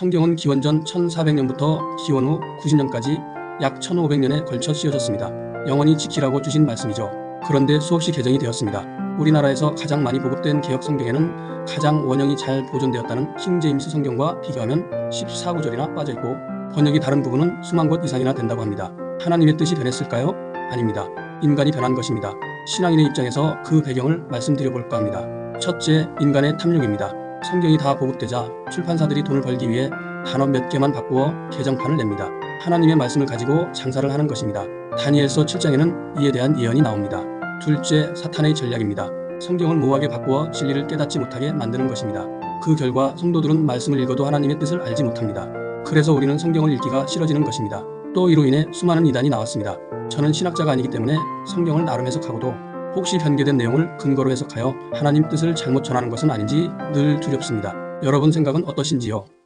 성경은 기원전 1400년부터 기원 후 90년까지 약 1500년에 걸쳐 씌워졌습니다. 영원히 지키라고 주신 말씀이죠. 그런데 수없이 개정이 되었습니다. 우리나라에서 가장 많이 보급된 개혁 성경에는 가장 원형이 잘 보존되었다는 킹제임스 성경과 비교하면 14구절이나 빠져있고 번역이 다른 부분은 수만 곳 이상이나 된다고 합니다. 하나님의 뜻이 변했을까요? 아닙니다. 인간이 변한 것입니다. 신앙인의 입장에서 그 배경을 말씀드려 볼까 합니다. 첫째, 인간의 탐욕입니다. 성경이 다 보급되자 출판사들이 돈을 벌기 위해 단어 몇 개만 바꾸어 개정판을 냅니다. 하나님의 말씀을 가지고 장사를 하는 것입니다. 다니엘서 7장에는 이에 대한 예언이 나옵니다. 둘째, 사탄의 전략입니다. 성경을 모호하게 바꾸어 진리를 깨닫지 못하게 만드는 것입니다. 그 결과 성도들은 말씀을 읽어도 하나님의 뜻을 알지 못합니다. 그래서 우리는 성경을 읽기가 싫어지는 것입니다. 또 이로 인해 수많은 이단이 나왔습니다. 저는 신학자가 아니기 때문에 성경을 나름 해석하고도 혹시 변개된 내용을 근거로 해석하여 하나님 뜻을 잘못 전하는 것은 아닌지 늘 두렵습니다. 여러분 생각은 어떠신지요?